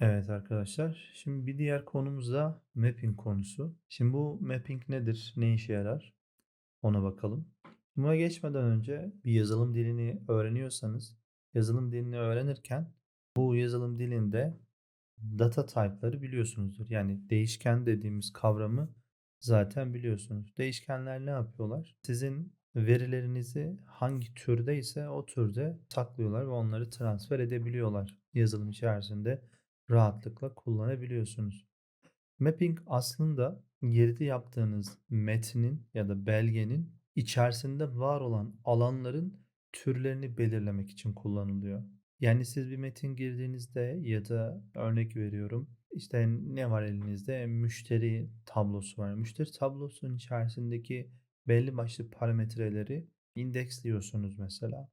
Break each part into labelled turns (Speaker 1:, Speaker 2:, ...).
Speaker 1: Evet arkadaşlar, şimdi bir diğer konumuz da mapping konusu. Şimdi bu mapping nedir, ne işe yarar ona bakalım. Buna geçmeden önce bir yazılım dilini öğreniyorsanız, yazılım dilini öğrenirken bu yazılım dilinde data type'ları biliyorsunuzdur. Yani değişken dediğimiz kavramı zaten biliyorsunuz. Değişkenler ne yapıyorlar? Sizin verilerinizi hangi türde ise o türde saklıyorlar ve onları transfer edebiliyorlar yazılım içerisinde rahatlıkla kullanabiliyorsunuz. Mapping aslında geride yaptığınız metnin ya da belgenin içerisinde var olan alanların türlerini belirlemek için kullanılıyor. Yani siz bir metin girdiğinizde ya da örnek veriyorum işte ne var elinizde? Müşteri tablosu var. Müşteri tablosunun içerisindeki belli başlı parametreleri indeksliyorsunuz mesela.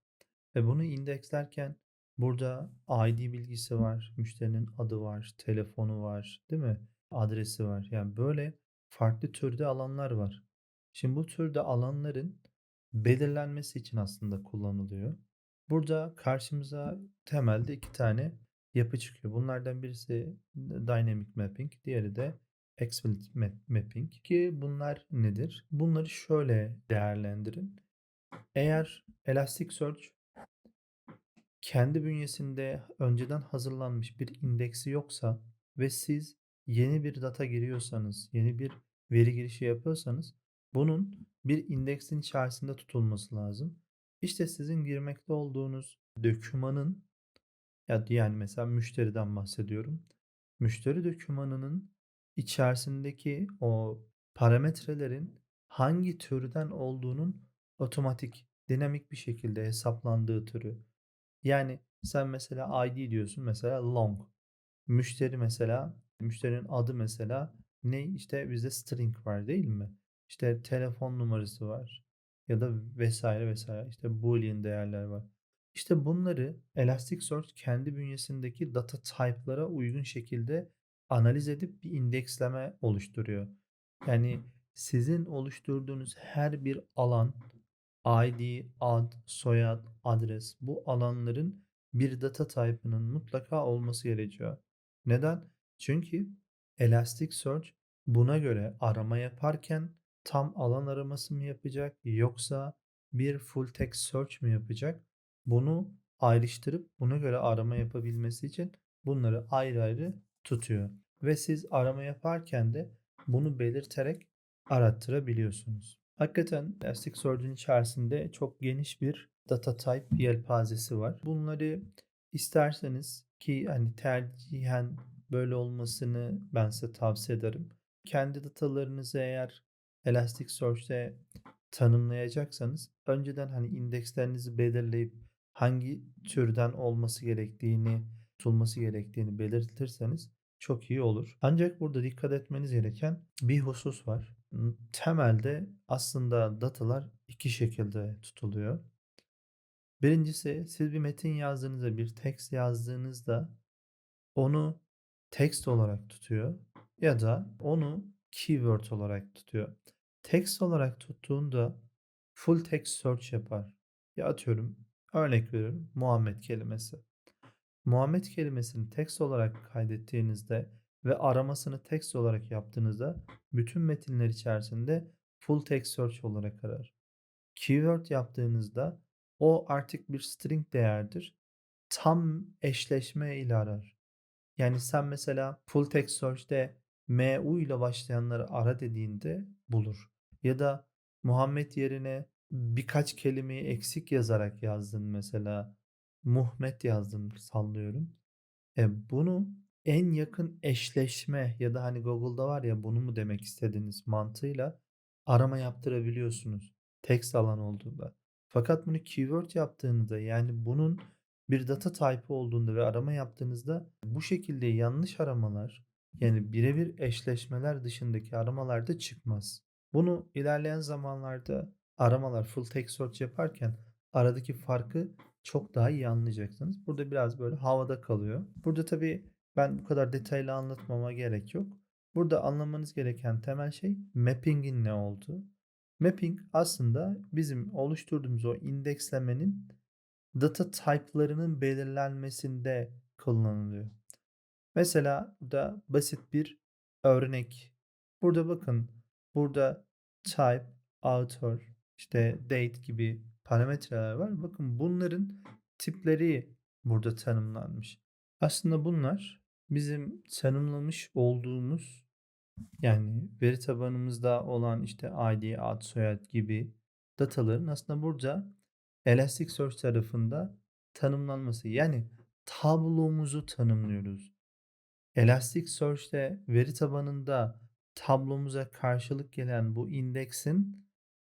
Speaker 1: Ve bunu indekslerken burada ID bilgisi var, müşterinin adı var, telefonu var, değil mi? Adresi var. Yani böyle farklı türde alanlar var. Şimdi bu türde alanların belirlenmesi için aslında kullanılıyor. Burada karşımıza temelde iki tane yapı çıkıyor. Bunlardan birisi Dynamic Mapping, diğeri de Explicit Mapping. Ki bunlar nedir? Bunları şöyle değerlendirin. Eğer Elasticsearch kendi bünyesinde önceden hazırlanmış bir indeksi yoksa ve siz yeni bir data giriyorsanız, yeni bir veri girişi yapıyorsanız bunun bir indeksin içerisinde tutulması lazım. İşte sizin girmekte olduğunuz dokümanın ya yani mesela müşteriden bahsediyorum. Müşteri dokümanının içerisindeki o parametrelerin hangi türden olduğunun otomatik, dinamik bir şekilde hesaplandığı türü. Yani sen mesela ID diyorsun mesela long. Müşteri mesela, müşterinin adı mesela ne? İşte bizde string var değil mi? İşte telefon numarası var ya da vesaire vesaire. İşte boolean değerler var. İşte bunları Elasticsearch kendi bünyesindeki data type'lara uygun şekilde analiz edip bir indeksleme oluşturuyor. Yani sizin oluşturduğunuz her bir alan ID, ad, soyad, adres bu alanların bir data type'ının mutlaka olması gerekiyor. Neden? Çünkü Elasticsearch buna göre arama yaparken tam alan araması mı yapacak yoksa bir full text search mi yapacak? Bunu ayrıştırıp buna göre arama yapabilmesi için bunları ayrı ayrı tutuyor. Ve siz arama yaparken de bunu belirterek arattırabiliyorsunuz. Hakikaten Elasticsearch'ün içerisinde çok geniş bir data type yelpazesi var. Bunları isterseniz ki hani tercihen böyle olmasını ben size tavsiye ederim. Kendi datalarınızı eğer Elasticsearch'te tanımlayacaksanız önceden hani indekslerinizi belirleyip hangi türden olması gerektiğini, tutulması gerektiğini belirtirseniz çok iyi olur. Ancak burada dikkat etmeniz gereken bir husus var. Temelde aslında datalar iki şekilde tutuluyor. Birincisi siz bir metin yazdığınızda, bir text yazdığınızda onu text olarak tutuyor ya da onu keyword olarak tutuyor. Text olarak tuttuğunda full text search yapar. Ya atıyorum örnek veriyorum Muhammed kelimesi. Muhammed kelimesini text olarak kaydettiğinizde ve aramasını text olarak yaptığınızda bütün metinler içerisinde full text search olarak arar. Keyword yaptığınızda o artık bir string değerdir. Tam eşleşme ile arar. Yani sen mesela full text search'te MU ile başlayanları ara dediğinde bulur. Ya da Muhammed yerine birkaç kelimeyi eksik yazarak yazdın mesela. Muhmet yazdın sallıyorum. E bunu en yakın eşleşme ya da hani Google'da var ya bunu mu demek istediğiniz mantığıyla arama yaptırabiliyorsunuz. Text alan olduğunda. Fakat bunu keyword yaptığınızda yani bunun bir data type olduğunda ve arama yaptığınızda bu şekilde yanlış aramalar yani birebir eşleşmeler dışındaki aramalarda çıkmaz. Bunu ilerleyen zamanlarda aramalar full text search yaparken aradaki farkı çok daha iyi anlayacaksınız. Burada biraz böyle havada kalıyor. Burada tabii ben bu kadar detaylı anlatmama gerek yok. Burada anlamanız gereken temel şey mapping'in ne olduğu. Mapping aslında bizim oluşturduğumuz o indekslemenin data type'larının belirlenmesinde kullanılıyor. Mesela burada basit bir örnek. Burada bakın. Burada type, author, işte date gibi parametreler var. Bakın bunların tipleri burada tanımlanmış. Aslında bunlar bizim tanımlamış olduğumuz yani veri tabanımızda olan işte ID, ad, soyad gibi dataların aslında burada Elasticsearch tarafında tanımlanması. Yani tablomuzu tanımlıyoruz. Elasticsearch'te veri tabanında tablomuza karşılık gelen bu indeksin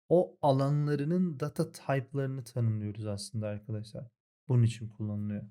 Speaker 1: o alanlarının data type'larını tanımlıyoruz aslında arkadaşlar. Bunun için kullanılıyor.